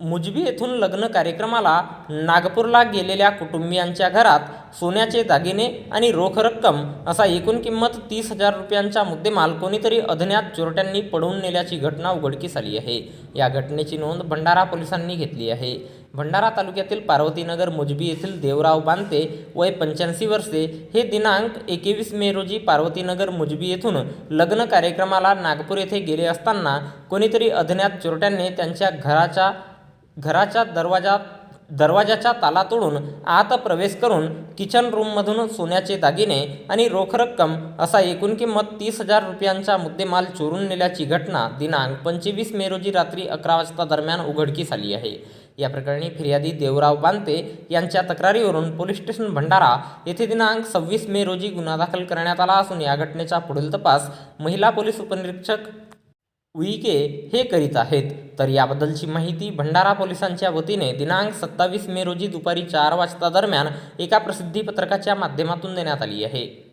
मुजबी येथून लग्न कार्यक्रमाला नागपूरला गेलेल्या कुटुंबियांच्या घरात सोन्याचे दागिने आणि रोख रक्कम असा एकूण किंमत तीस हजार रुपयांचा मुद्देमाल कोणीतरी अज्ञात चोरट्यांनी पडवून नेल्याची घटना उघडकीस आली आहे. या घटनेची नोंद भंडारा पोलिसांनी घेतली आहे. भंडारा तालुक्यातील पार्वतीनगर मुजबी येथील देवराव बांते वय पंच्याऐंशी वर्षे हे दिनांक एकवीस मे रोजी पार्वतीनगर मुजबी येथून लग्न कार्यक्रमाला नागपूर येथे गेले असताना कोणीतरी अज्ञात चोरट्यांनी त्यांच्या घराच्या घराच्या दरवाजा दरवाजाच्या ताला तोडून आत प्रवेश करून किचन रूममधून सोन्याचे दागिने आणि रोख रक्कम असा एकूण किंमत तीस हजार रुपयांचा मुद्देमाल चोरून नेल्याची घटना दिनांक पंचवीस मे रोजी रात्री अकरा वाजता दरम्यान उघडकीस आली आहे. या प्रकरणी फिर्यादी देवराव बांते यांच्या तक्रारीवरून पोलीस स्टेशन भंडारा येथे दिनांक सव्वीस मे रोजी गुन्हा दाखल करण्यात आला असून या घटनेचा पुढील तपास महिला पोलीस उपनिरीक्षक उईके हे करीत आहेत. तर याबद्दलची माहिती भंडारा पोलिसांच्या वतीने दिनांक सत्तावीस मे रोजी दुपारी चार वाजता दरम्यान एका प्रसिद्धी पत्रकाच्या माध्यमातून देण्यात आली आहे.